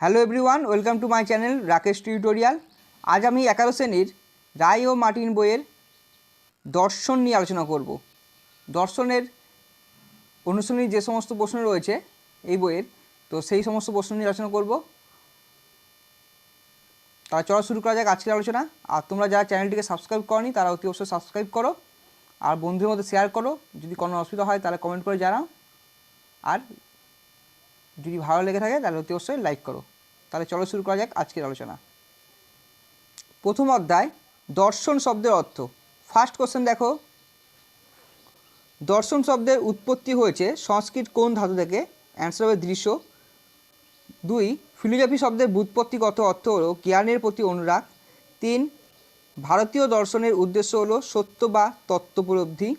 Hello everyone welcome to my channel Rakesh tutorial আজ আমি একাদশ শ্রেণির রায় ও মার্টিন বইয়ের দর্শন নিয়ে আলোচনা করব। দর্শনের অনুশীলনী যে সমস্ত প্রশ্ন রয়েছে এই বইয়ের, তো সেই সমস্ত প্রশ্ন নিয়ে আলোচনা করব। তারা চলো শুরু করা যাক আজকের আলোচনা। আর তোমরা যারা চ্যানেলটিকে সাবস্ক্রাইব করনি, তারা অতি অবশ্যই সাবস্ক্রাইব করো। আর বন্ধুদের মধ্যে শেয়ার করো। যদি কোনো অসুবিধা হয়, তাহলে কমেন্ট করে জানাও। আর যদি ভালো লেগে থাকে, তাহলে অতি অবশ্যই লাইক করো। তাহলে চলো শুরু করা যাক আজকের আলোচনা। প্রথম অধ্যায়, দর্শন শব্দের অর্থ। ফার্স্ট কোশ্চেন দেখো। দর্শন শব্দের উৎপত্তি হয়েছে সংস্কৃত কোন ধাতু থেকে? অ্যান্সার হবে দৃশ্য। দুই ফিলোজফি শব্দের ব্যুৎপত্তিগত অর্থ হলো জ্ঞানের প্রতি অনুরাগ। তিন, ভারতীয় দর্শনের উদ্দেশ্য হলো সত্য বা তত্ত্বোপলব্ধি।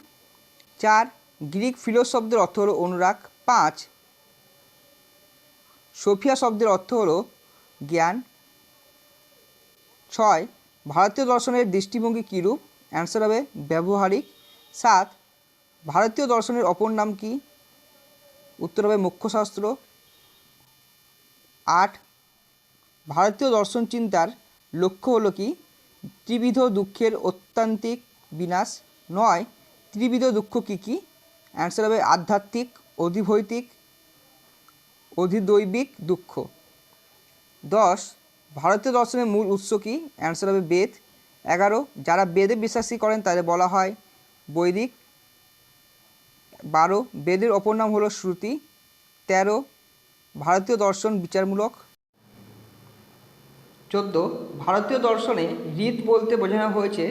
চার, গ্রিক ফিলোস শব্দের অর্থ হলো অনুরাগ। পাঁচ সোফিয়া শব্দের অর্থ হলো জ্ঞান। ছয়, ভারতীয় দর্শনের দৃষ্টিভঙ্গি কীরূপ? অ্যান্সার হবে ব্যবহারিক। সাত, ভারতীয় দর্শনের অপর নাম কি? উত্তর হবে মুখ্যশাস্ত্র। আট, ভারতীয় দর্শন চিন্তার লক্ষ্য হলো কি? ত্রিবিধ দুঃখের অত্যান্তিক বিনাশ। নয়, ত্রিবিধ দুঃখ কী কী? অ্যান্সার হবে আধ্যাত্মিক, অধিভৈতিক অধিদৈবিক দুঃখ। দশ, ভারতীয় দর্শনের মূল উৎস কী? অ্যান্সার হবে বেদ। এগারো, যারা বেদে বিশ্বাসী করেন তাদের বলা হয় বৈদিক। বারো, বেদের অপর নাম হলো শ্রুতি। তেরো, ভারতীয় দর্শন বিচারমূলক। চোদ্দ, ভারতীয় দর্শনে রীত বলতে বোঝানো হয়েছে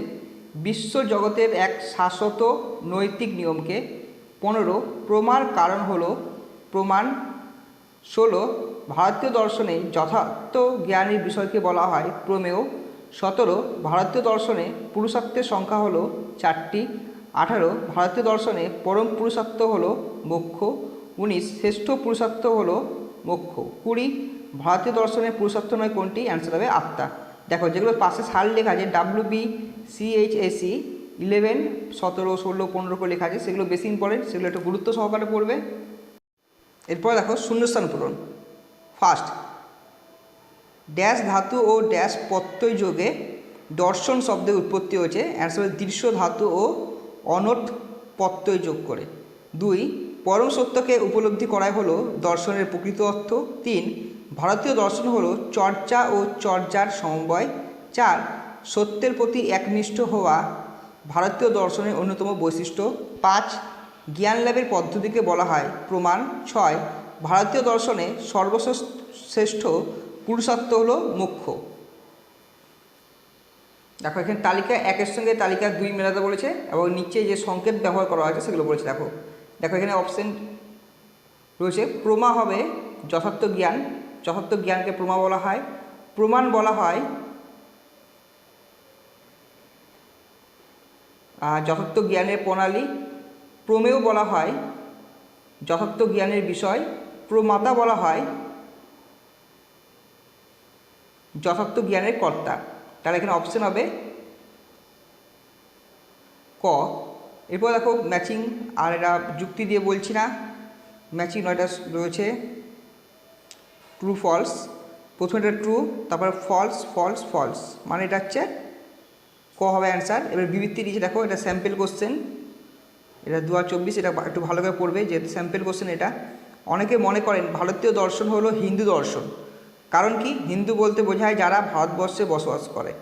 বিশ্ব জগতের এক শাশ্বত নৈতিক নিয়মকে। পনেরো, প্রমাণ কারণ হলো প্রমাণ ষোলো, ভারতীয় দর্শনে যথার্থ জ্ঞানের বিষয়কে বলা হয় প্রমেয়। সতেরো, ভারতীয় দর্শনে পুরুষত্বের সংখ্যা হলো চারটি। আঠারো, ভারতীয় দর্শনে পরম পুরুষত্ব হলো মোক্ষ। উনিশ, শ্রেষ্ঠ পুরুষত্ব হলো মোক্ষ। কুড়ি, ভারতীয় দর্শনে পুরুষত্ব নয় কোনটি? অ্যান্সার হবে আত্মা। দেখো, যেগুলো পাশে সাল লেখা আছে ডাব্লিউ বি সিএইচএসি ইলেভেন সতেরো, ষোলো, পনেরো করে লেখা আছে, সেগুলো বেশি ইম্পর্টেন্ট সেগুলো একটু গুরুত্ব সহকারে পড়বে। এরপর দেখো শূন্যস্থান পূরণ। ফার্স্ট ড্যাশ ধাতু ও ড্যাশ প্রত্যয় যোগে দর্শন শব্দের উৎপত্তি হয়েছে। অ্যান্সার দৃশ্য ধাতু ও অনট প্রত্যয় যোগ করে। দুই, পরম সত্যকে উপলব্ধি করাই হলো দর্শনের প্রকৃত অর্থ। তিন, ভারতীয় দর্শন হলো চর্চা ও চর্যার সমন্বয় চার, সত্যের প্রতি একনিষ্ঠ হওয়া ভারতীয় দর্শনের অন্যতম বৈশিষ্ট্য। পাঁচ জ্ঞান লাভের পদ্ধতিকে বলা হয় প্রমাণ। ছয়, ভারতীয় দর্শনে সর্বশ্রেষ্ঠ পুরুষত্ব হল মুখ্য দেখো, এখানে তালিকা একের সঙ্গে তালিকা দুই মেলাতে বলেছে এবং নিচে যে সংকেত ব্যবহার করা হয়েছে সেগুলো বলেছে। দেখো দেখো এখানে অপশন রয়েছে, প্রমা হবে যথার্থ জ্ঞান। যথার্থ জ্ঞানকে প্রমা বলা হয়। প্রমাণ বলা হয় যথার্থ জ্ঞানের প্রণালী প্রমেয় বলা হয়, যথার্থ জ্ঞানের বিষয় প্রমাতা বলা হয়, যথার্থ জ্ঞানের কর্তা। তাহলে এখানে অপশন হবে ক। এরপর দেখো ম্যাচিং আর এটা যুক্তি দিয়ে বলছি না। ম্যাচিং নয়টা রয়েছে। ট্রু ফলস প্রথমে এটা ট্রু তারপর ফলস ফলস ফলস মানে এটা হচ্ছে ক হবে অ্যান্সার এবার বিবৃতি দিয়েছে, দেখো এটা স্যাম্পেল কোশ্চেন এটা দু এটা একটু ভালো করে পড়বে যেহেতু স্যাম্পেল কোশ্চেন এটা। অনেকে মনে করেন ভারতীয় দর্শন হলো হিন্দু দর্শন। কারণ কি? হিন্দু বলতে বোঝায় যারা ভারতবর্ষে বসবাস করে।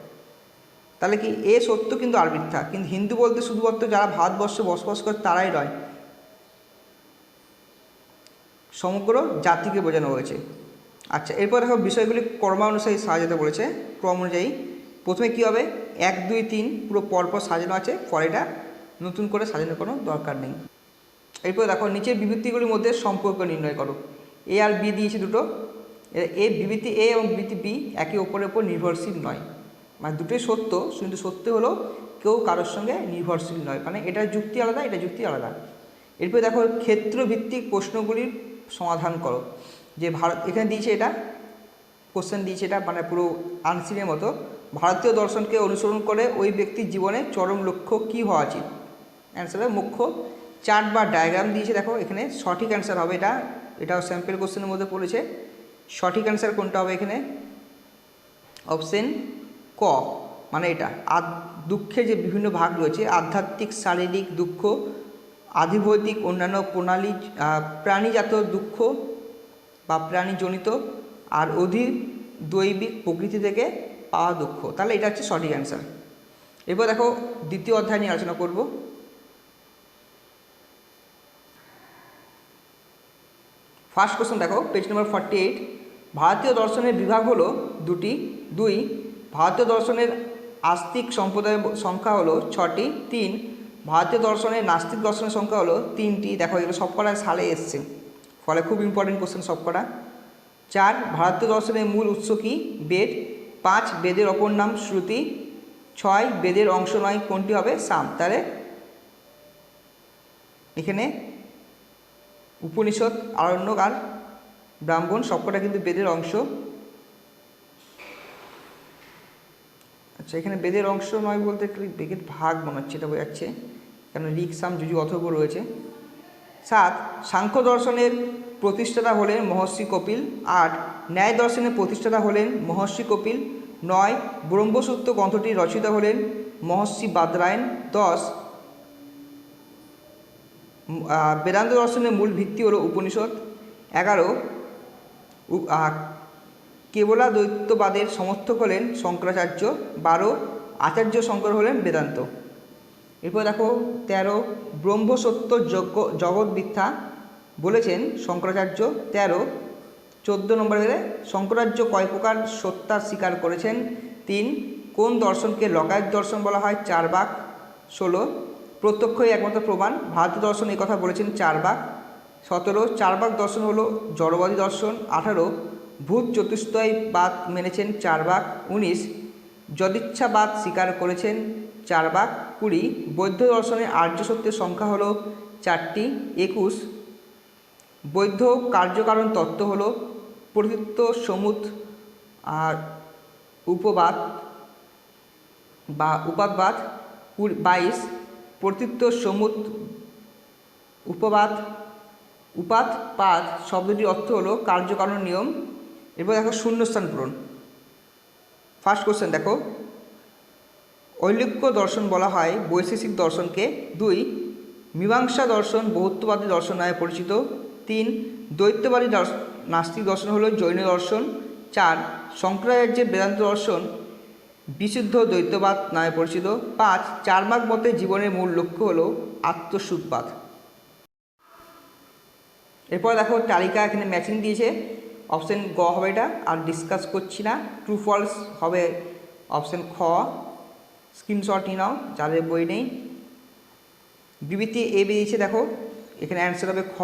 তাহলে কি? এ সত্য কিন্তু আর মিথ্যা। কিন্তু হিন্দু বলতে শুধুমাত্র যারা ভারতবর্ষে বসবাস করে তারাই নয়। সমগ্র জাতিকে বোঝানো হয়েছে। আচ্ছা এরপর দেখো বিষয়গুলি কর্মানুসারী সাজাতে বলেছে। ক্রম অনুযায়ী প্রথমে কী হবে? এক, দুই, তিন, পুরো পরপর সাজানো আছে। পরে এটা নতুন করে সাজানোর কোনো দরকার নেই। এরপর দেখো, নিচের বিবৃতিগুলির মধ্যে সম্পর্ক নির্ণয় করো। এ আর বি দিয়েছে দুটো। এ বিবৃতি এ এবং বিবৃতি বি একে অপরের ওপর নির্ভরশীল নয়। মানে দুটোই সত্য কিন্তু সত্য হলো কেউ কারোর সঙ্গে নির্ভরশীল নয়। মানে এটা যুক্তি আলাদা, এটা যুক্তি আলাদা। এরপর দেখো, ক্ষেত্রভিত্তিক প্রশ্নগুলির সমাধান করো। যে ভারত, এখানে দিয়েছে এটা কোশ্চেন দিয়েছে এটা মানে পুরো আনসিনের মতো। ভারতীয় দর্শনকে অনুসরণ করে ওই ব্যক্তির জীবনে চরম লক্ষ্য কী হওয়া উচিত? অ্যান্সার হবে মুখ্য চার্ট বা ডায়াগ্রাম দিয়েছে, দেখো এখানে সঠিক অ্যান্সার হবে এটা, এটাও স্যাম্পেল কোশ্চেনের মধ্যে পড়েছে। সঠিক অ্যান্সার কোনটা হবে এখানে? অপশন ক মানে এটা। আদ, দুঃখের যে বিভিন্ন ভাগ রয়েছে, আধ্যাত্মিক, শারীরিক দুঃখ, আধিভৌতিক, অন্যান্য প্রণালী প্রাণীজাত দুঃখ বা প্রাণীজনিত, আর অধীর দৈবিক প্রকৃতি থেকে পাওয়া দুঃখ। তাহলে এটা হচ্ছে সঠিক অ্যান্সার এরপর দেখো দ্বিতীয় অধ্যায় নিয়ে আলোচনা করব। ফার্স্ট কোশ্চেন দেখো পেজ নম্বর ফর্টি এইট ভারতীয় দর্শনের বিভাগ হলো দুটি, দুই। ভারতীয় দর্শনের আস্তিক সম্প্রদায়ের সংখ্যা হলো ছটি, তিন। ভারতীয় দর্শনের নাস্তিক দর্শনের সংখ্যা হলো তিনটি। দেখো, এগুলো সব কটা সালে এসছে। ফলে খুব ইম্পর্টেন্ট কোশ্চেন সব কটা চার, ভারতীয় দর্শনের মূল উৎস কী? বেদ। পাঁচ, বেদের অপর নাম শ্রুতি। ছয়, বেদের অংশ নয়, কোনটি হবে? সাম। তাহলে এখানে উপনিষদ আরণ্যক আর ব্রাহ্মণ সবকটা কিন্তু বেদের অংশ। আচ্ছা এখানে বেদের অংশ নয় বলতে বেদের ভাগ মনে হচ্ছে, এটা বোঝাচ্ছে কেন ঋক, সাম যুজু অথর্ব রয়েছে। সাত, সাংখ্য দর্শনের প্রতিষ্ঠাতা হলেন মহর্ষি কপিল। আট, ন্যায় দর্শনের প্রতিষ্ঠাতা হলেন মহর্ষি কপিল। নয়, ব্রহ্মসূত্র গ্রন্থটি রচিত হলেন মহর্ষি বাদরায়ণ। দশ বেদান্ত দর্শনের মূল ভিত্তি হলো উপনিষদ। এগারো কেবলা দ্বৈতবাদের সমর্থক হলেন শঙ্করাচার্য। বারো, আচার্য শঙ্কর হলেন বেদান্ত। এরপর দেখো, তেরো, ব্রহ্মসত্য যজ্ঞ, জগৎ মিথ্যা বলেছেন শঙ্করাচার্য। তেরো, চোদ্দ নম্বরে শঙ্করাচার্য কয় প্রকার সত্তা স্বীকার করেছেন? তিন, কোন দর্শনকে লকায়ত দর্শন বলা হয়? চার বাক, ষোলো প্রত্যক্ষই একমাত্র প্রমাণ। ভারতীয় দর্শন এই কথা বলেছেন চার বাক সতেরো চারবাক দর্শন হলো জড়বাদী দর্শন। আঠারো, ভূত চতুষ্টয়বাদ মেনেছেন চারবাক উনিশ, যদিচ্ছাবাদ স্বীকার করেছেন চারবাক কুড়ি বৌদ্ধ দর্শনের আর্য সত্যের সংখ্যা হলো চারটি। একুশ বৈধ কার্যকারণ তত্ত্ব হল প্রকৃত সমুদ আর উপবাদ বা উপাদবাদ। বাইশ প্রতীত্ব সমুদ উপবাদ উপাদ পাদ শব্দটির অর্থ হলো কার্যকারণ নিয়ম এরপর দেখো শূন্যস্থান পূরণ। ফার্স্ট কোশ্চেন দেখো। ঐলিক্য দর্শন বলা হয় বৈশেষিক দর্শনকে। দুই, মীমাংসা দর্শন বহুত্ববাদী দর্শন নামে পরিচিত। তিন দ্বৈতবাদী নাস্তিক দর্শন হলো জৈন দর্শন। চার, শঙ্করাচার্যের বেদান্ত দর্শন বিশুদ্ধ দ্বৈতবাদ নামে পরিচিত। পাঁচ চার মার্ক মতে জীবনের মূল লক্ষ্য হল আত্মসুখবাদ। এরপর দেখো, তালিকা এখানে ম্যাচিং দিয়েছে। অপশন গ হবে এটা, আর ডিসকাস করছি না। ট্রু ফলস হবে অপশন খ। স্ক্রিনশট নিয়ে নাও, যাদের বই নেই। বিবৃতি এ বেরিয়েছে দেখো, এখানে অ্যান্সার হবে খ।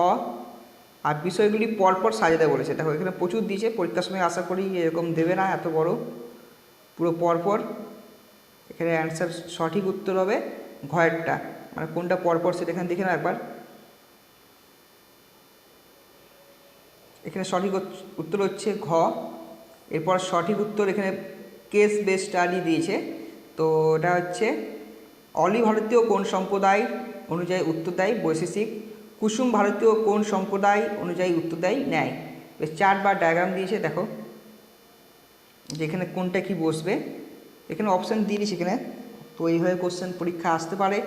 আর বিষয়গুলি পরপর সাজাতে বলেছে। দেখো, এখানে প্রচুর দিয়েছে, পরীক্ষার সময় আশা করি এরকম দেবে না, এত বড়। পুরো পরপর এখানে অ্যান্সার সঠিক উত্তর হবে ঘয়েরটা। মানে কোনটা পরপর সেটা এখানে দেখে নাও একবার। এখানে সঠিক উত্তর হচ্ছে ঘ। এরপর সঠিক উত্তর এখানে কেস বেস স্টাডি দিয়েছে। তো এটা হচ্ছে অলি ভারতীয় কোন সম্প্রদায় অনুযায়ী উত্তর দেয় বৈশেষিক, কুসুম ভারতীয় কোন সম্প্রদায় অনুযায়ী উত্তর দেয় ন্যায়। বেশ চার্ট বা ডায়াগ্রাম দিয়েছে, দেখো। যেখানে কোনটা কি বসবে? এখানে অপশান দিয়েছে এখানে। তো এইভাবে কোশ্চেন পরীক্ষা আসতে পারে।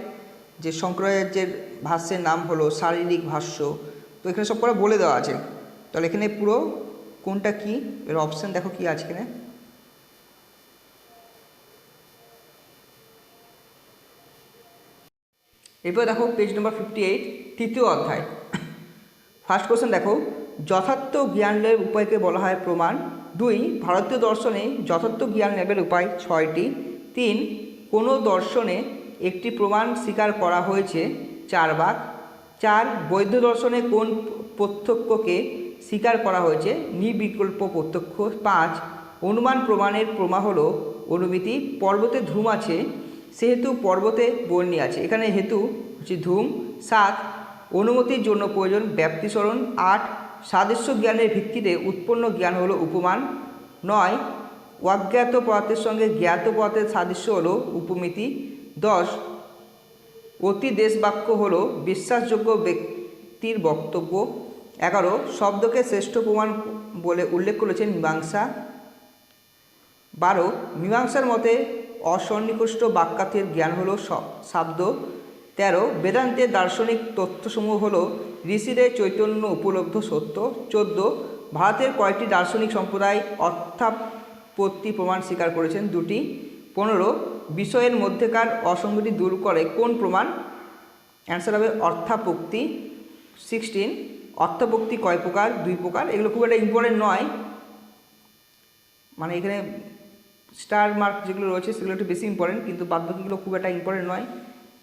যে শঙ্করাচার্যের ভাষ্যের নাম হলো শারীরিক ভাষ্য, তো এখানে সব করে বলে দেওয়া আছে। তাহলে এখানে পুরো কোনটা কি? এর অপশান দেখো কি আছে এখানে। এরপর দেখো পেজ নম্বর ফিফটি এইট তৃতীয় অধ্যায়। ফার্স্ট কোশ্চেন দেখো। যথার্থ জ্ঞান লাভের উপায়কে বলা হয় প্রমাণ। দুই, ভারতীয় দর্শনে যথার্থ জ্ঞান লাভের উপায় ছয়টি। তিন, কোনো দর্শনে একটি প্রমাণ স্বীকার করা হয়েছে চার ভাগ। চার, বৈধ দর্শনে কোন প্রত্যক্ষকে স্বীকার করা হয়েছে? নির্বিকল্প প্রত্যক্ষ। পাঁচ, অনুমান প্রমাণের প্রমা হলো অনুমিতি। পর্বতে ধূম আছে, সেহেতু পর্বতে বর্ণী আছে। এখানে হেতু হচ্ছে ধূম। সাত, অনুমতির জন্য প্রয়োজন ব্যাপ্তিস্মরণ আট সাদৃশ্য জ্ঞানের ভিত্তিতে উৎপন্ন জ্ঞান হলো উপমান। নয়, অজ্ঞাত পদার্থের সঙ্গে জ্ঞাত পদার্থের সাদৃশ্য হলো উপমিতি। দশ, অতি দেশবাক্য হলো বিশ্বাসযোগ্য ব্যক্তির বক্তব্য। এগারো, শব্দকে শ্রেষ্ঠ প্রমাণ বলে উল্লেখ করেছেন মীমাংসা। বারো, মীমাংসার মতে অসন্নিকৃষ্ট বাক্যার্থের জ্ঞান হলো শাব্দ। তেরো, বেদান্তের দার্শনিক তথ্যসমূহ হলো ঋষিদের চৈতন্য উপলব্ধ সত্য চোদ্দ, ভারতের কয়েকটি দার্শনিক সম্প্রদায় অর্থাপত্তি প্রমাণ স্বীকার করেছেন দুটি। পনেরো, বিষয়ের মধ্যেকার অসঙ্গতি দূর করে কোন প্রমাণ? অ্যান্সার হবে অর্থাপক্তি। সিক্সটিন অর্থাপোক্তি কয় প্রকার? দুই প্রকার। এগুলো খুব একটা ইম্পর্টেন্ট নয়। মানে এখানে স্টার মার্ক যেগুলো রয়েছে সেগুলো একটু বেশি ইম্পর্টেন্ট কিন্তু বাদবাকিগুলো খুব একটা ইম্পর্টেন্ট নয়।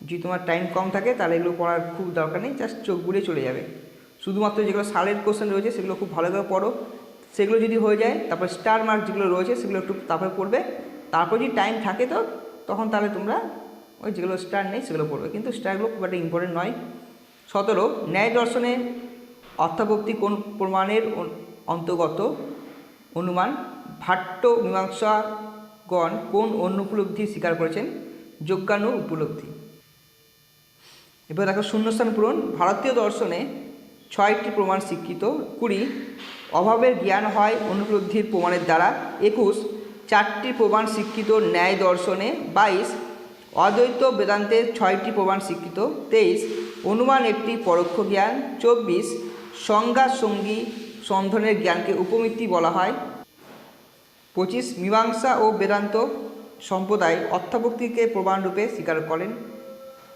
যদি তোমার টাইম কম থাকে, তাহলে এগুলো পড়ার খুব দরকার নেই জাস্ট চোখ বুলিয়ে চলে যাবে। শুধুমাত্র যেগুলো সালের কোশ্চেন রয়েছে, সেগুলো খুব ভালো করে পড়ো। সেগুলো যদি হয়ে যায়, তারপর স্টার মার্ক যেগুলো রয়েছে, সেগুলো একটু তারপরে পড়বে। তারপর যদি টাইম থাকে তো, তখন তাহলে তোমরা ওই যেগুলো স্টার নেই, সেগুলো পড়বে। কিন্তু স্টারগুলো খুব একটা ইম্পর্টেন্ট নয়। সতেরো, ন্যায় দর্শনে অর্থাভক্তি কোন প্রমাণের অন্তর্গত? অনুমান, ভাট্ট মীমাংসাগণ কোন অন্য উপলব্ধি স্বীকার করেছেন? যোগ্যানু উপলব্ধি। এবার দেখো শূন্যস্থান পূরণ। ভারতীয় দর্শনে ছয়টি প্রমাণ স্বীকৃত। কুড়ি, অভাবের জ্ঞান হয় অনুপলব্ধির প্রমাণের দ্বারা। একুশ, চারটি প্রমাণ স্বীকৃত ন্যায় দর্শনে। বাইশ, অদ্বৈত বেদান্তের ছয়টি প্রমাণ স্বীকৃত। তেইশ, অনুমান একটি পরোক্ষ জ্ঞান। চব্বিশ, সংজ্ঞা সঙ্গী সন্ধনের জ্ঞানকে উপমিতি বলা হয়। পঁচিশ, মীমাংসা ও বেদান্ত সম্প্রদায় অর্থাভক্তিকে প্রমাণরূপে স্বীকার করেন।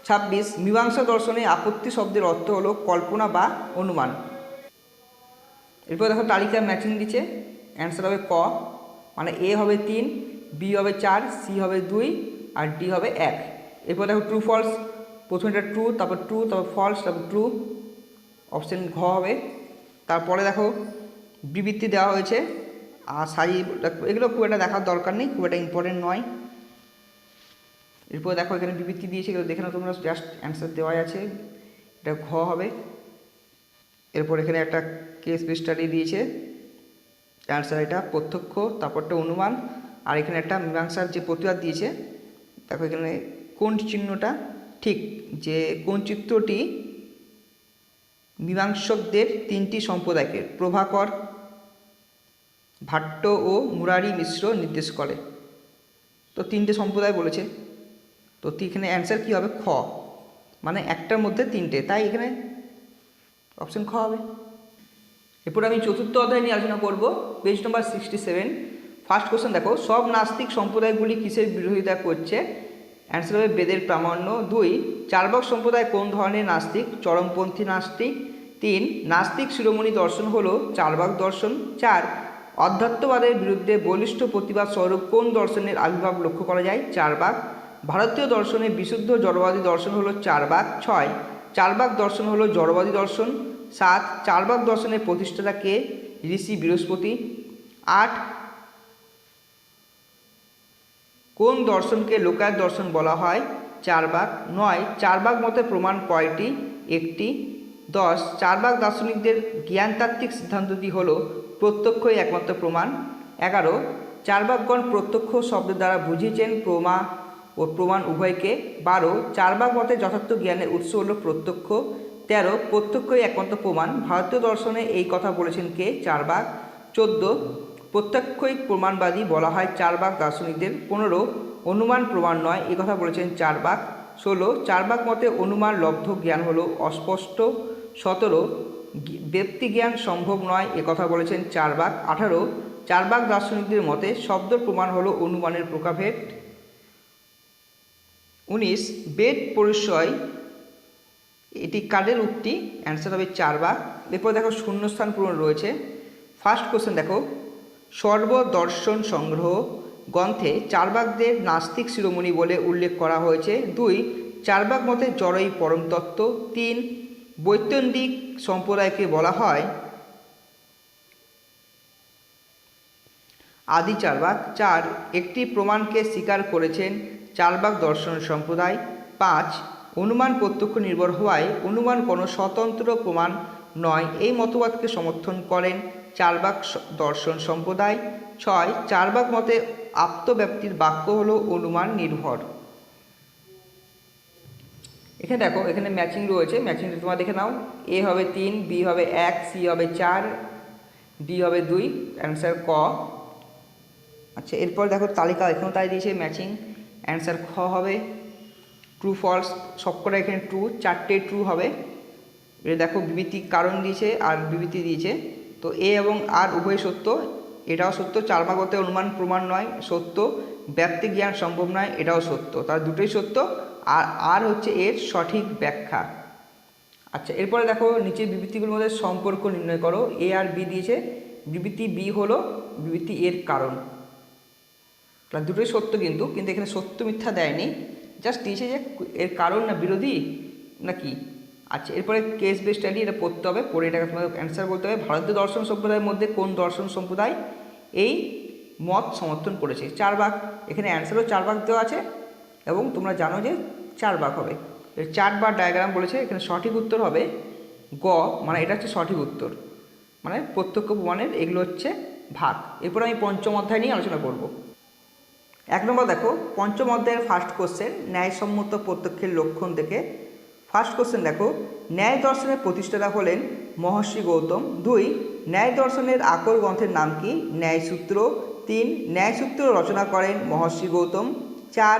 ছাব্বিশ, মীমাংসা দর্শনে আপত্তি শব্দের অর্থ হলো কল্পনা বা অনুমান। এরপর দেখো তালিকা ম্যাচিং দিচ্ছে। অ্যান্সার হবে ক মানে এ হবে তিন বি হবে চার সি হবে দুই, আর ডি হবে এক। এরপর দেখো ট্রু ফলস প্রথমটা ট্রু তারপর ট্রু তারপর ফলস তারপর ট্রু অপশন ঘ হবে। তারপরে দেখো বিবৃতি দেওয়া হয়েছে। আর সারি এগুলো খুব একটা দেখার দরকার নেই, খুব একটা ইম্পর্টেন্ট নয়। এরপর দেখো এখানে বিবৃতি দিয়েছে এগুলো দেখে নাও, তোমরা জাস্ট অ্যান্সার দেওয়াই আছে। এটা ঘ হবে। এরপর এখানে একটা কেস স্টাডি দিয়েছে। অ্যান্সার এটা, প্রত্যক্ষ, তারপরটা অনুমান, আর এখানে একটা মীমাংসার যে প্রতিবাদ দিয়েছে, দেখো এখানে কোন চিহ্নটা ঠিক, যে কোন চিত্রটি মীমাংসকদের তিনটি সম্প্রদায়কে প্রভাকর, ভাট্ট ও মুরারি মিশ্র নির্দেশ করে। তো তিনটে সম্প্রদায় বলেছে। তো এখানে অ্যান্সার কী হবে? খ। মানে একটার মধ্যে তিনটে। তাই এখানে অপশন খ হবে। এরপর আমি চতুর্থ অধ্যায় নিয়ে আলোচনা করব। Page number sixty seven first question দেখো, সব নাস্তিক সম্প্রদায়গুলি কিসের বিরোধিতা করছে? অ্যান্সার হবে বেদের প্রামাণ্য। দুই, চারবাক সম্প্রদায় কোন ধরনের নাস্তিক? চরমপন্থী নাস্তিক। তিন, নাস্তিক শিরোমণি দর্শন হলো চারবাক দর্শন। চার, অধ্যাত্মবাদের বিরুদ্ধে বলিষ্ঠ প্রতিবাদ স্বরূপ কোন দর্শনের আবির্ভাব লক্ষ্য করা যায়? চারবাক। ভারতীয় দর্শনে বিশুদ্ধ জড়বাদী দর্শন হলো চারবাক ছয়। চারবাক দর্শন হলো জড়বাদী দর্শন, সাত। চারবাক দর্শনের প্রতিষ্ঠাতা কে? ঋষি বৃহস্পতি। আট। কোন দর্শনকে লোকায়ত দর্শন বলা হয়? চারবাক নয়। চারবাক মতে প্রমাণ কয়টি? একটি। দশ। চারবাক দার্শনিকদের জ্ঞানতাত্ত্বিক সিদ্ধান্তটি হল প্রত্যক্ষই একমাত্র প্রমাণ। এগারো। চারবাকগণ প্রত্যক্ষ শব্দের দ্বারা বুঝিয়েছেন প্রমা ও প্রমাণ উভয়কে বারো চারবাক মতে যথার্থ জ্ঞানের উৎস হল প্রত্যক্ষ, তেরো, প্রত্যক্ষই একমাত্র প্রমাণ। ভারতীয় দর্শনে এই কথা বলেছেন কে? চারবাক চোদ্দ, প্রত্যক্ষই প্রমাণবাদী বলা হয় চারবাক দার্শনিকদের। পনেরো, অনুমান প্রমাণ নয়, এ কথা বলেছেন চারবাক ষোলো চারবাক মতে অনুমান লব্ধ জ্ঞান হলো অস্পষ্ট। সতেরো গি- ব্যক্তি জ্ঞান সম্ভব নয়, এ কথা বলেছেন চারবাক আঠারো চারবাক দার্শনিকদের মতে শব্দ প্রমাণ হলো অনুমানের প্রকাভেদ। উনিশ, বেদ পরিচয়, এটি কাদের উক্তি অ্যান্সার হবে চারবাক এরপর দেখো শূন্যস্থান পূরণ রয়েছে। ফার্স্ট কোশ্চেন দেখো, সর্বদর্শন সংগ্রহ গ্রন্থে চারবাকদের নাস্তিক শিরোমণি বলে উল্লেখ করা হয়েছে। দুই চারবাক মতে জড়ই পরম তত্ত্ব। তিন বৈতন্দিক সম্প্রদায়কে বলা হয় আদি চারবাক চার, একটি প্রমাণকে স্বীকার করেছেন চারবাক দর্শন সম্প্রদায়। পাঁচ, অনুমান প্রত্যক্ষ নির্ভর হওয়ায় অনুমান কোনো স্বতন্ত্র প্রমাণ নয়। এই মতবাদকে সমর্থন করেন চারবাক দর্শন সম্প্রদায়। ছয় চারবাক মতে আত্মব্যাপ্তির বাক্য হলো অনুমান নির্ভর। এখানে দেখো, এখানে ম্যাচিং রয়েছে। ম্যাচিংটা তোমরা দেখে নাও। এ হবে তিন বি হবে এক সি হবে চার ডি হবে দুই। অ্যান্সার ক। আচ্ছা এরপর দেখো তালিকা এখানেও তাই দিয়েছে ম্যাচিং অ্যান্সার খ হবে ট্রু ফলস সবকটা এখানে ট্রু চারটে ট্রু হবে। দেখো বিবৃতি কারণ দিয়েছে আর বিবৃতি দিয়েছে। তো এ এবং আর উভয় সত্য, এটাও সত্য, চার ভাগ অনুমান প্রমাণ নয়, সত্য। ব্যক্তি জ্ঞান সম্ভব নয়, এটাও সত্য। তার দুটোই সত্য, আর আর হচ্ছে এর সঠিক ব্যাখ্যা। আচ্ছা এরপরে দেখো নিচের বিবৃতিগুলোর মধ্যে সম্পর্ক নির্ণয় করো। এ আর বি দিয়েছে, বিবৃতি বি হলো বিবৃতি এর কারণ। তাহলে দুটোই সত্য কিন্তু কিন্তু এখানে সত্য মিথ্যা দেয়নি। জাস্ট দিয়েছে যে এর কারণ না বিরোধী না কি? আচ্ছা এরপরে কেস বেস স্টাডি এটা পড়তে হবে, পড়ে এটাকে তোমাদের অ্যান্সার বলতে হবে। ভারতীয় দর্শন সম্প্রদায়ের মধ্যে কোন দর্শন সম্প্রদায় এই মত সমর্থন করেছে? চার ভাগ, এখানে অ্যান্সারও চার ভাগ দেওয়া আছে এবং তোমরা জানো যে চার ভাগ হবে। চার বার ডায়াগ্রাম বলেছে, এখানে সঠিক উত্তর হবে গ মানে এটা হচ্ছে সঠিক উত্তর। মানে প্রত্যক্ষ প্রমাণের এগুলো হচ্ছে ভাগ। এরপর আমি পঞ্চম অধ্যায় নিয়ে আলোচনা করব। এক নম্বর দেখো, পঞ্চম অধ্যায়ের ফার্স্ট কোশ্চেন ন্যায়সম্মত প্রত্যক্ষের লক্ষণ থেকে ফার্স্ট কোশ্চেন দেখো, ন্যায় দর্শনের প্রতিষ্ঠাতা হলেন মহর্ষি গৌতম। দুই, ন্যায় দর্শনের আকর গ্রন্থের নাম কি? ন্যায়সূত্র। তিন, ন্যায়সূত্র রচনা করেন মহর্ষি গৌতম। চার,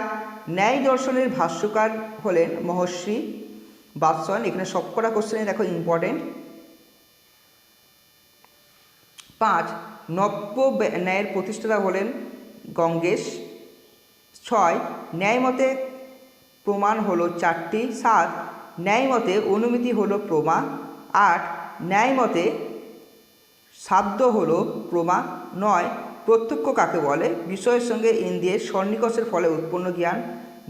ন্যায় দর্শনের ভাষ্যকার হলেন মহর্ষি বাৎসয়ন এখানে সবকটা কোশ্চেনে দেখো ইম্পর্টেন্ট পাঁচ, নব্য ন্যায়ের প্রতিষ্ঠাতা হলেন গঙ্গেশ। ছয়, ন্যায়মতে প্রমাণ হলো চারটি, সাত, ন্যায়মতে অনুমিতি হলো প্রমা আট, ন্যায়মতে শাব্দ হলো প্রমা নয়, প্রত্যক্ষ কাকে বলে? বিষয়ের সঙ্গে ইন্দ্রিয়ের সন্নিকর্ষের ফলে উৎপন্ন জ্ঞান,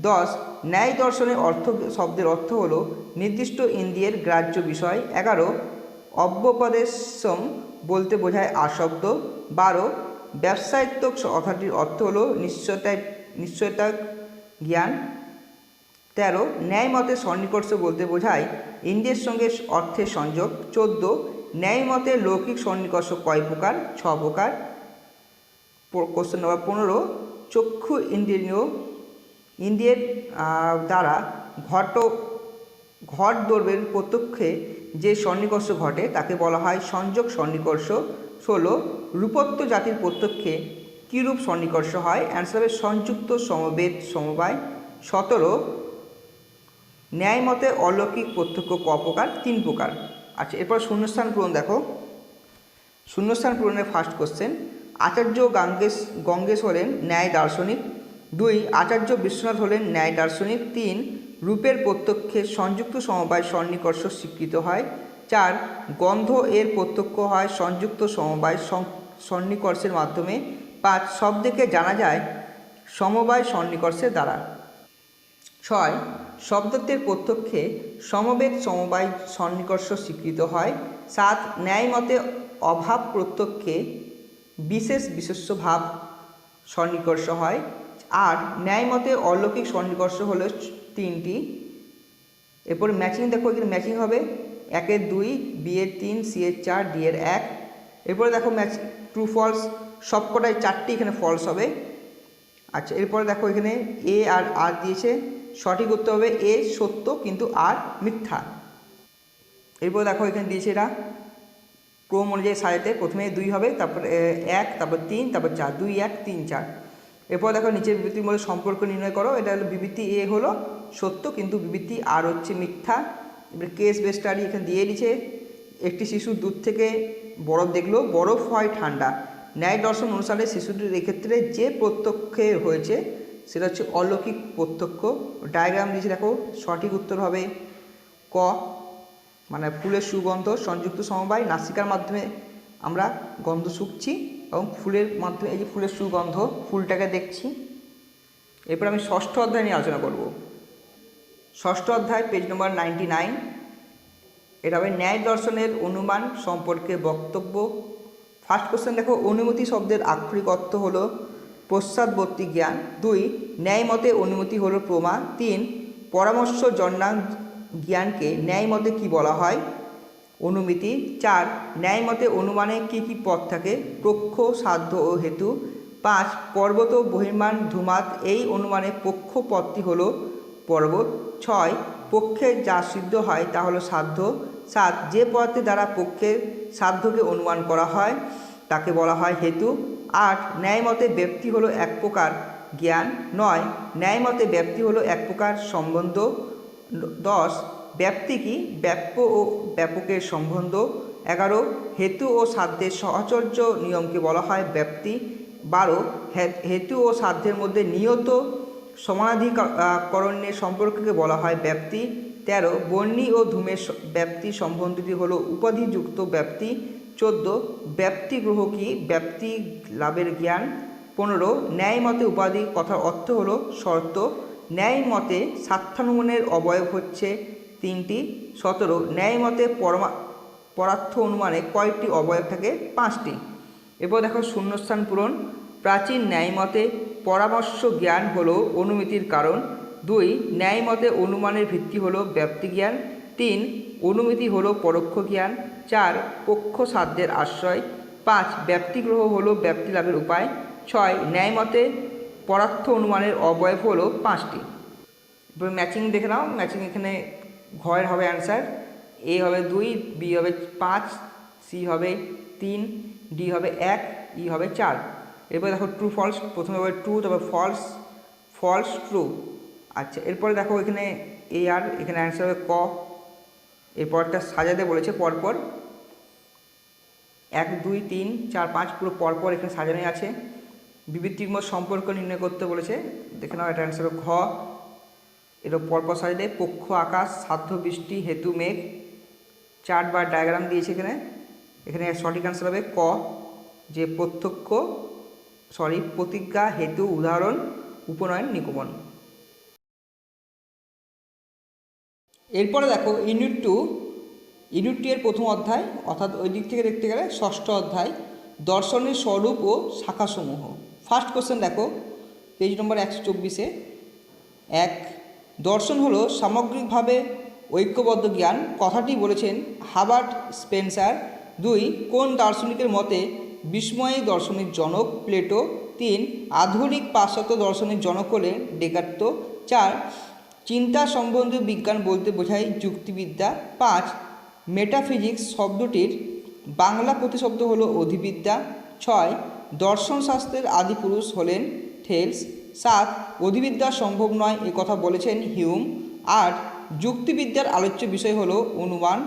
দশ, ন্যায় দর্শনের অর্থ, শব্দের অর্থ হলো নির্দিষ্ট ইন্দ্রিয়ের গ্রাহ্য বিষয়, এগারো, অব্যপদেশম বলতে বোঝায় আশব্দ বারো, ব্যবসায়িত্বক কথাটির অর্থ হলো নিশ্চয়তা নিশ্চয়তা জ্ঞান? তেরো ন্যায় মতে সন্নিকর্ষ বলতে বোঝায় ইন্দ্রিয়ের সঙ্গে অর্থের সংযোগ। চোদ্দ ন্যায় মতে লৌকিক সন্নিকর্ষ কয় প্রকার? ছ প্রকার। কোশ্চেন নম্বর পনেরো, চক্ষু ইন্দ্রিয় ইন্দ্রিয়ের দ্বারা ঘট ঘট দৌড়বের প্রত্যক্ষে যে সন্নিকর্ষ ঘটে তাকে বলা হয় সংযোগ সন্নিকর্ষ ষোলো, রূপত্ব জাতির প্রত্যক্ষে কীরূপ সন্নিকর্ষ হয়? অ্যান্সার হবে সংযুক্ত সমবেদ সমবায়, সতেরো ন্যায় মতে অলৌকিক প্রত্যক্ষ ক প্রকার, তিন প্রকার। আচ্ছা এরপর শূন্যস্থান পূরণ দেখো। শূন্যস্থান পূরণের ফার্স্ট কোশ্চেন আচার্য গাঙ্গেশ, গঙ্গেশ হলেন ন্যায় দার্শনিক। দুই, আচার্য বিশ্বনাথ হলেন ন্যায় দার্শনিক। তিন, রূপের প্রত্যক্ষে সংযুক্ত সমবায় সন্নিকর্ষ স্বীকৃত হয়। চার, গন্ধ এর প্রত্যক্ষ হয় সংযুক্ত সমবায় সন্নিকর্ষের মাধ্যমে। পাঁচ শব্দকে জানা যায় সমবায় সন্নিকর্ষের দ্বারা। ছয়, শব্দত্বের প্রত্যক্ষে সমবেত সমবায় সন্নিকর্ষ স্বীকৃত হয়। সাত ন্যায় মতে অভাব প্রত্যক্ষে বিশেষ বিশেষ্য ভাব সন্নিকর্ষ হয়। আট ন্যায় মতে অলৌকিক সন্নিকর্ষ হলো তিনটি। এরপর ম্যাচিং দেখো, এখানে ম্যাচিং হবে। একের দুই, বি এর তিন, সি এর চার, ডি এর এক। এরপরে দেখো ম্যাচ, ট্রু, ফলস সবকটাই চারটি এখানে ফলস হবে। আচ্ছা এরপরে দেখো এখানে এ আর আর দিয়েছে। সঠিক উত্তর হবে এ সত্য কিন্তু আর মিথ্যা। এরপর দেখো এখানে দিয়েছে এটা ক্রম অনুযায়ী সাজাতে প্রথমে দুই হবে, তারপর এক, তারপর তিন, তারপর চার, দুই, এক, তিন, চার। এরপর দেখো নিচের বিবৃতির মধ্যে সম্পর্ক নির্ণয় করো। এটা হলো বিবৃতি এ হলো সত্য কিন্তু বিবৃতি আর হচ্ছে মিথ্যা। এবার কেস বেস স্টাডি এখানে দিয়ে দিয়েছে। একটি শিশু দূর থেকে বরফ দেখল। বরফ হয় ঠান্ডা। ন্যায় দর্শন অনুসারে শিশুটির এক্ষেত্রে যে প্রত্যক্ষে হয়েছে, সেটা হচ্ছে অলৌকিক প্রত্যক্ষ। ডায়াগ্রাম দিয়েছে, দেখো, সঠিক উত্তর হবে ক মানে ফুলের সুগন্ধ সংযুক্ত সমবায় নাসিকার মাধ্যমে আমরা গন্ধ শুকছি এবং ফুলের মাধ্যমে, এই যে ফুলের সুগন্ধ, ফুলটাকে দেখছি। এরপর আমি ষষ্ঠ অধ্যায় নিয়ে আলোচনা করব। ষষ্ঠ অধ্যায় পেজ নম্বর নাইনটি নাইন এটা হবে ন্যায় দর্শনের অনুমান সম্পর্কে বক্তব্য। ফার্স্ট কোশ্চেন দেখো, অনুমতি শব্দের আক্ষরিক অর্থ হলো পশ্চাৎবর্তী জ্ঞান। দুই, ন্যায় মতে অনুমতি হলো প্রমা তিন, পরামর্শ জন্যাং জ্ঞানকে ন্যায় মতে কী বলা হয়? অনুমিতি। চার, ন্যায় মতে অনুমানে কী কী পথ থাকে? প্রক্ষ, সাধ্য ও হেতু। পাঁচ, পর্বত, বহির্মান, ধুমাত, এই অনুমানে পক্ষ পথটি হলো পর্বত। ছয়, পক্ষে যা সিদ্ধ হয় তা হলো সাধ্য। সাত, যে পথের দ্বারা পক্ষের সাধ্যকে অনুমান করা হয়, তাকে বলা হয় হেতু। আট ন্যায় মতে ব্যক্তি হলো এক প্রকার জ্ঞান। নয় ন্যায় মতে ব্যক্তি হলো এক প্রকার সম্বন্ধ। দশ ব্যাপ্তি কি ব্যাপ্য ও ব্যাপকের সম্বন্ধ? এগারো, হেতু ও সাধ্যের সহচর্য নিয়মকে বলা হয় ব্যাপ্তি বারো হেতু ও সাধ্যের মধ্যে নিয়ত সমানাধিকরণের সম্পর্ককে বলা হয় ব্যাপ্তি তেরো, বর্ণী ও ধূমের ব্যাপ্তি সম্বন্ধটি হলো উপাধিযুক্ত ব্যাপ্তি, চোদ্দ, ব্যাপ্তি গ্রহ কি? ব্যাপ্তি লাভের জ্ঞান, পনেরো, ন্যায় মতে উপাধি কথার অর্থ হলো শর্ত, ন্যায় মতে স্বার্থানুমানের অবয়ব হচ্ছে তিনটি, সতেরো, ন্যায় মতে পরমা, পরার্থ অনুমানে কয়েকটি অবয়ব থাকে পাঁচটি। এরপর দেখো শূন্যস্থান পূরণ, প্রাচীন ন্যায়মতে পরামর্শ জ্ঞান হলো অনুমিতির কারণ দুই, ন্যায়মতে অনুমানের ভিত্তি হলো ব্যাপ্তি জ্ঞান তিন, অনুমিতি হলো পরোক্ষ জ্ঞান। চার পক্ষ সাধ্যের আশ্রয়। পাঁচ, ব্যক্তিগ্রহ হলো ব্যক্তি লাভের উপায়। ছয়, ন্যায়মতে পরার্থ অনুমানের অবয়ব হলো পাঁচটি। এবার ম্যাচিং দেখে নাও। ম্যাচিং এখানে ঘয়ের হবে অ্যান্সার এ হবে দুই বি হবে পাঁচ সি হবে তিন ডি হবে এক ই হবে চার। এরপরে দেখো ট্রু ফলস প্রথমে হবে ট্রু তারপর ফলস ফলস ট্রু আচ্ছা এরপরে দেখো এখানে এ আর এখানে অ্যান্সার হবে ক। এরপরটা সাজাতে বলেছে পরপর। এক, দুই, তিন, চার, পাঁচ, পুরো পরপর এখানে সাজানোই আছে। বিবৃতিগ্ম সম্পর্ক নির্ণয় করতে বলেছে। দেখে নাও, এটা অ্যান্সার ঘ। এটা পরপর সাজাতে পক্ষ, আকাশ, সাধ্য, বৃষ্টি, হেতু, মেঘ। চার্ট বা ডায়াগ্রাম দিয়েছে এখানে। এখানে সঠিক অ্যান্সার হবে ক। যে প্রত্যক্ষ সরি প্রতিজ্ঞা, হেতু, উদাহরণ, উপনয়ন, নিগমন। এরপরে দেখো ইউনিট টু ইউনিট টু এর প্রথম অধ্যায়, অর্থাৎ ওই দিক থেকে দেখতে গেলে ষষ্ঠ অধ্যায়, দর্শনের স্বরূপ ও শাখাসমূহ। ফার্স্ট কোশ্চেন দেখো পেজ নম্বর একশো চব্বিশে। এক, দর্শন হলো সামগ্রিকভাবে ঐক্যবদ্ধ জ্ঞান। কথাটি বলেছেন হাবার্ট স্পেন্সার। দুই, কোন দার্শনিকের মতে বিস্ময়ী দর্শনের জনক প্লেটো? তিন, আধুনিক পাশ্চাত্য দর্শনের জনক হলেন ডেকার্ত। চার চিন্তা সম্বন্ধীয় বিজ্ঞান বলতে বোঝায় যুক্তিবিদ্যা। পাঁচ মেটাফিজিক্স শব্দটির বাংলা প্রতিশব্দ হলো অধিবিদ্যা। ছয়, দর্শন শাস্ত্রের আদিপুরুষ হলেন থেলস সাত, অধিবিদ্যা সম্ভব নয়, এ কথা বলেছেন হিউম। আট, যুক্তিবিদ্যার আলোচ্য বিষয় হলো অনুমান।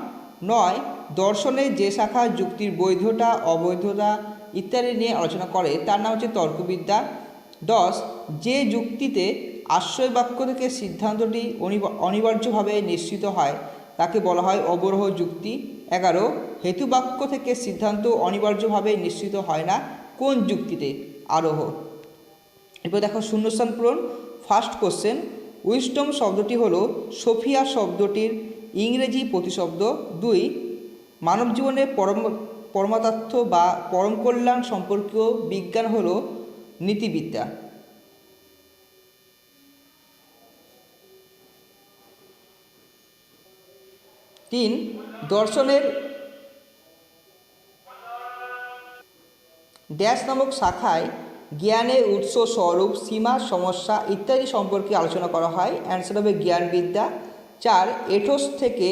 নয় দর্শনের যে শাখা যুক্তির বৈধতা, অবৈধতা ইত্যাদি নিয়ে আলোচনা করে, তার নাম হচ্ছে তর্কবিদ্যা। দশ, যে যুক্তিতে আশ্রয় বাক্য থেকে সিদ্ধান্তটি অনিবার্যভাবে নিশ্চিত হয়, তাকে বলা হয় অবরোহ যুক্তি। এগারো, হেতুবাক্য থেকে সিদ্ধান্ত অনিবার্যভাবে নিশ্চিত হয় না, কোন যুক্তিতে? আরোহ। এরপর দেখো শূন্যস্থান পূরণ। ফার্স্ট কোশ্চেন, উইস্টম শব্দটি হলো সোফিয়া শব্দটির ইংরেজি প্রতিশব্দ। দুই মানব জীবনের পরম পরমাতার্থ বা পরম কল্যাণ সম্পর্কীয় বিজ্ঞান হলো নীতিবিদ্যা। তিন, দর্শনের ড্যাশ নামক শাখায় জ্ঞানের উৎস স্বরূপ, সীমা, সমস্যা ইত্যাদি সম্পর্কে আলোচনা করা হয়। অ্যান্সার হবে জ্ঞানবিদ্যা। চার, এঠোস থেকে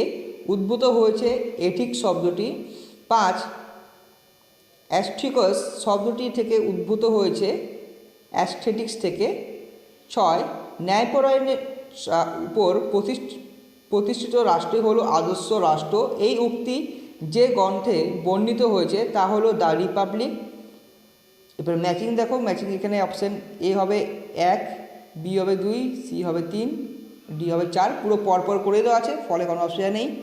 উদ্ভূত হয়েছে এঠিক শব্দটি। পাঁচ অ্যাস্ট্রিকস শব্দটি থেকে উদ্ভূত হয়েছে অ্যাস্থেটিক্স থেকে ছয়, ন্যায়পরায়ণের উপর প্রতিষ্ঠ- প্রতিষ্ঠিত রাষ্ট্রই হলো আদর্শ রাষ্ট্র। এই উক্তি যে গ্রন্থে বর্ণিত হয়েছে তা হলো দ্য রিপাবলিক। এবার ম্যাচিং দেখো, ম্যাচিং এখানে অপশান এ হবে এক, বি হবে দুই, সি হবে তিন, ডি হবে চার, পুরো পরপর করে দেওয়া আছে, ফলে কোনো অসুবিধা নেই।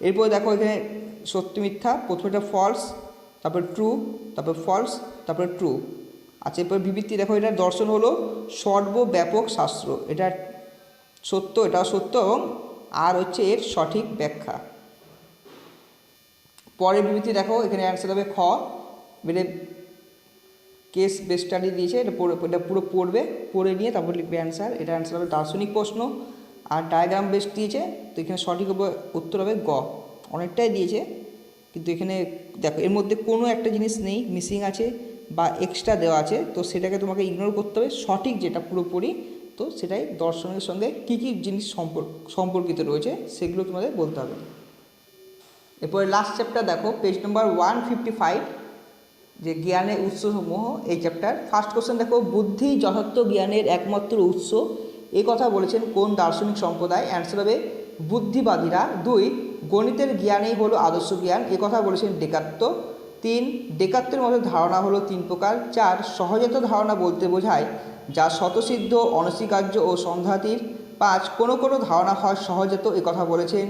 এরপর দেখো এখানে সত্য মিথ্যা, প্রথমেটা ফলস তারপর ট্রু তারপর ফলস তারপর ট্রু আচ্ছা এরপর বিবৃতি, দেখো এটার দর্শন হলো সর্বব্যাপক শাস্ত্র। এটা সত্য এটা সত্য এবং আর হচ্ছে এর সঠিক ব্যাখ্যা। পরের বিবৃতি, দেখো, এখানে অ্যান্সার হবে খ। মানে কেস বেস স্টাডি দিয়েছে, এটা পড়ে, এটা পুরো পড়বে, পড়ে নিয়ে তারপর লিখবে অ্যান্সার এটা অ্যান্সার হবে দার্শনিক প্রশ্ন আর ডায়াগ্রাম বেস দিয়েছে, তো এখানে সঠিক উত্তর হবে গ। অনেকটাই দিয়েছে, কিন্তু এখানে দেখো, এর মধ্যে কোনো একটা জিনিস নেই মিসিং আছে। বা এক্সট্রা দেওয়া আছে, তো সেটাকে তোমাকে ইগনোর করতে হবে। সঠিক যেটা পুরোপুরি, তো সেটাই দর্শনের সঙ্গে কী কী জিনিস সম্পর্ক, সম্পর্কিত রয়েছে, সেগুলো তোমাদের বলতে হবে। এরপরে লাস্ট চ্যাপ্টার দেখো page number one fifty five যে জ্ঞানের উৎসসমূহ, এই চ্যাপ্টার ফার্স্ট কোশ্চেন দেখো, বুদ্ধি যথার্থ জ্ঞানের একমাত্র উৎস। এই কথা বলেছেন কোন দার্শনিক সম্প্রদায়? অ্যান্সার হবে, বুদ্ধিবাদীরা। দুই, গণিতের জ্ঞানেই হলো আদর্শ জ্ঞান। এ কথা বলেছেন ডেকাত্ত তিন ডেকাত্তের মধ্যে ধারণা হলো তিন প্রকার। চার সহজাত ধারণা বলতে বোঝায়, যা স্বতসিদ্ধ, অনস্বীকার্য ও সন্ধ্যাতির পাঁচ, কোনো কোনো ধারণা হয় সহজাত কথা বলেছেন।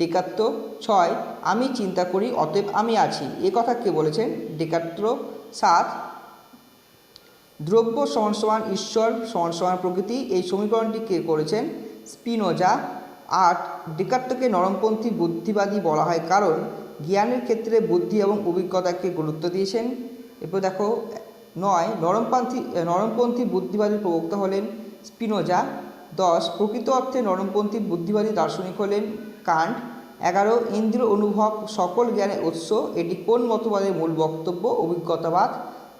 ডেকাত্র ছয়, আমি চিন্তা করি, অতএব আমি আছি। এ কথা কে বলেছেন? ডেকাত্র সাত, দ্রব্য সমান ঈশ্বর সমান প্রকৃতি। এই সমীকরণটি কে করেছেন? স্পিনোজা। আট ডেকাত্রকে নরমপন্থী বুদ্ধিবাদী বলা হয় কারণ জ্ঞানের ক্ষেত্রে বুদ্ধি এবং অভিজ্ঞতাকে গুরুত্ব দিয়েছেন। এরপর দেখো, নয়, নরমপন্থী নরমপন্থী বুদ্ধিবাদীর প্রবক্তা হলেন স্পিনোজা। দশ, প্রকৃত অর্থে নরমপন্থী বুদ্ধিবাদী দার্শনিক হলেন কান্ট। এগারো, ইন্দ্র অনুভব সকল জ্ঞানের উৎস। এটি কোন মতবাদের মূল বক্তব্য? অভিজ্ঞতাবাদ।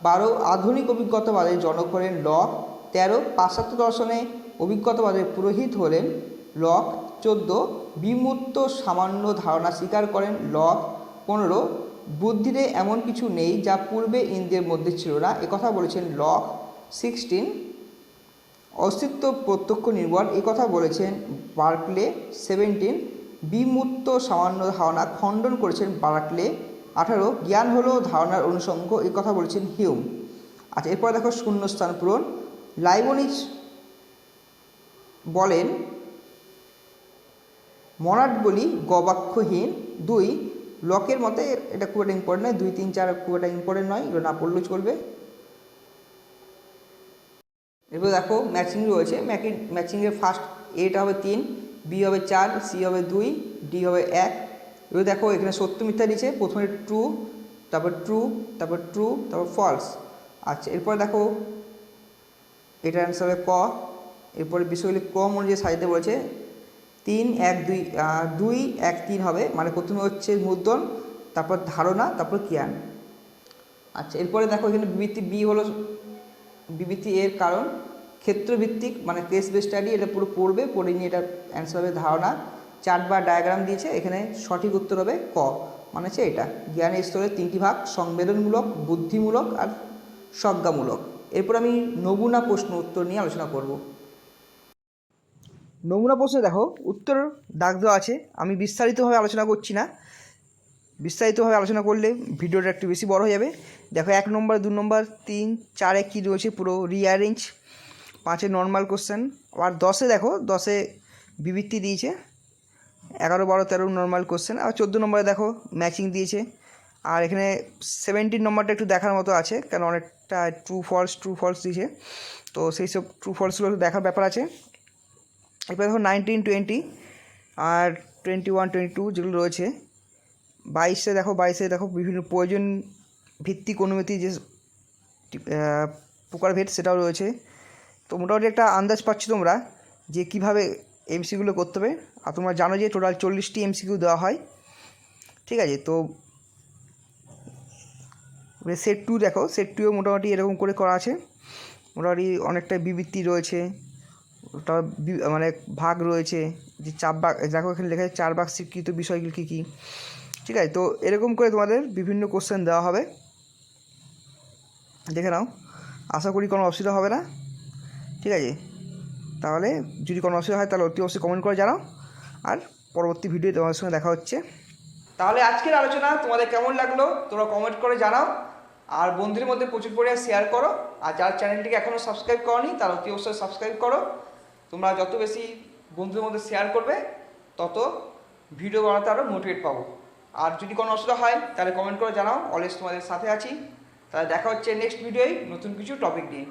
বারো, আধুনিক অভিজ্ঞতাবাদের জনক হলেন লক। তেরো, পাশ্চাত্য দর্শনে অভিজ্ঞতাবাদের পুরোহিত হলেন লক। চোদ্দ বিমূর্ত সামান্য ধারণা স্বীকার করেন লক পনেরো। বুদ্ধিতে এমন কিছু নেই যা পূর্বে ইন্দ্রের মধ্যে ছিল না। একথা বলেছেন লক সিক্সটিন। অস্তিত্ব প্রত্যক্ষ নির্ভর। কথা বলেছেন বার্কলে সেভেন্টিন। বিমূর্ত সামান্য ধারণা খণ্ডন করেছেন বার্কলে আঠারো। জ্ঞান হলো ধারণার অনুষঙ্গ কথা বলেছেন হিউম। আচ্ছা এরপর দেখো শূন্যস্থান পূরণ। লাইবনিজ বলেন মনাটগুলি গবাক্ষহীন দুই লকের মতে এটা খুব একটা ইম্পর্টেন্ট নয়। দুই, তিন, চার খুব একটা ইম্পর্টেন্ট নয়। এগুলো না পড়লেও চলবে। এরপর দেখো ম্যাচিং রয়েছে। ম্যাচিং ম্যাচিংয়ের ফার্স্ট এটা হবে তিন বি হবে চার সি হবে দুই ডি হবে এক। এবার দেখো এখানে সত্য মিথ্যা দিয়েছে। প্রথমে ট্রু তারপর ট্রু তারপর ট্রু তারপর ফলস আচ্ছা এরপর দেখো এটার অ্যান্সার হবে ক। এরপরে বিষয়গুলি ক্রম অনুযায়ী সাজাতে বলেছে তিন, এক, দুই দুই, এক, তিন হবে। মানে প্রথমে হচ্ছে মুদ্রণ, তারপর ধারণা, তারপর জ্ঞান। আচ্ছা এরপরে দেখো এখানে বিবৃতি বি হলো বিবৃতি এর কারণ। ক্ষেত্রভিত্তিক মানে কেস বেস স্টাডি এটা পুরো পড়বে, পড়ে নিয়ে এটা অ্যান্সার হবে ধারণা। চার্ট বা ডায়াগ্রাম দিয়েছে, এখানে সঠিক উত্তর হবে ক। মানে হচ্ছে এটা, জ্ঞানের স্তরের তিনটি ভাগ, সংবেদনমূলক, বুদ্ধিমূলক আর সজ্ঞামূলক। এরপর আমি নমুনা প্রশ্ন উত্তর নিয়ে আলোচনা করব। নমুনা প্রশ্নে দেখো, উত্তর দাগ দেওয়া আছে। আমি বিস্তারিতভাবে আলোচনা করছি না। বিস্তারিতভাবে আলোচনা করলে ভিডিওটা একটু বেশি বড় হয়ে যাবে। দেখো, এক নম্বর, দু নম্বর, তিন, চারে কী রয়েছে? পুরো রিঅ্যারেঞ্জ পাঁচে নর্মাল কোশ্চেন আর দশে দেখো, দশে বিবৃতি দিয়েছে। এগারো, বারো, তেরো নর্মাল কোশ্চেন আর চোদ্দ নম্বরে দেখো ম্যাচিং দিয়েছে। আর এখানে সেভেন্টিন নম্বরটা একটু দেখার মতো আছে, কারণ অনেকটা ট্রু ফলস ট্রু ফলস দিয়েছে। তো সেই সব ট্রু ফলসগুলো একটু দেখার ব্যাপার আছে। এরপর দেখো নাইনটিন টোয়েন্টি আর টোয়েন্টি ওয়ান টোয়েন্টি টু যেগুলো রয়েছে, বাইশে দেখো বাইশে দেখো বিভিন্ন প্রয়োজন ভিত্তিক অনুমতি যে প্রকারভেদ সেটাও রয়েছে। তো মোটামুটি একটা আন্দাজ পাচ্ছি তোমরা যে কীভাবে এমসিগুলো করতে হবে। আর তোমরা জানো যে টোটাল চল্লিশটি এমসিকিউ দেওয়া হয়। ঠিক আছে? তো সেট টু দেখো, সেট টুও মোটামুটি এরকম করে করা আছে। মোটামুটি অনেকটা বিবৃতি রয়েছে। ওটা মানে ভাগ রয়েছে যে চার ভাগ, দেখো এখানে লেখা আছে চার ভাগ স্বীকৃত বিষয়গুলি কী কী? ঠিক আছে, তো এরকম করে তোমাদের বিভিন্ন কোশ্চেন দেওয়া হবে। দেখে নাও, আশা করি কোনো অসুবিধা হবে না। ঠিক আছে, তাহলে যদি কোনো অসুবিধা হয় তাহলে অতি অবশ্যই কমেন্ট করে জানাও। আর পরবর্তী ভিডিও তোমাদের সঙ্গে দেখা হচ্ছে। তাহলে আজকের আলোচনা তোমাদের কেমন লাগল তোমরা কমেন্ট করে জানাও। আর বন্ধুদের মধ্যে প্রচুর পরিমাণে শেয়ার করো। আর যার চ্যানেলটিকে এখনও সাবস্ক্রাইব করনি তারা অতি অবশ্যই সাবস্ক্রাইব করো। তোমরা যত বেশি বন্ধুদের মধ্যে শেয়ার করবে, তত ভিডিও বানাতে আরও মোটিভেট পাবো। আর যদি কোনো অসুবিধা হয়, তাহলে কমেন্ট করে জানাও। অলওয়েজ তোমাদের সাথে আছি। তাহলে দেখা হচ্ছে নেক্সট ভিডিওয় নতুন কিছু টপিক নিয়ে।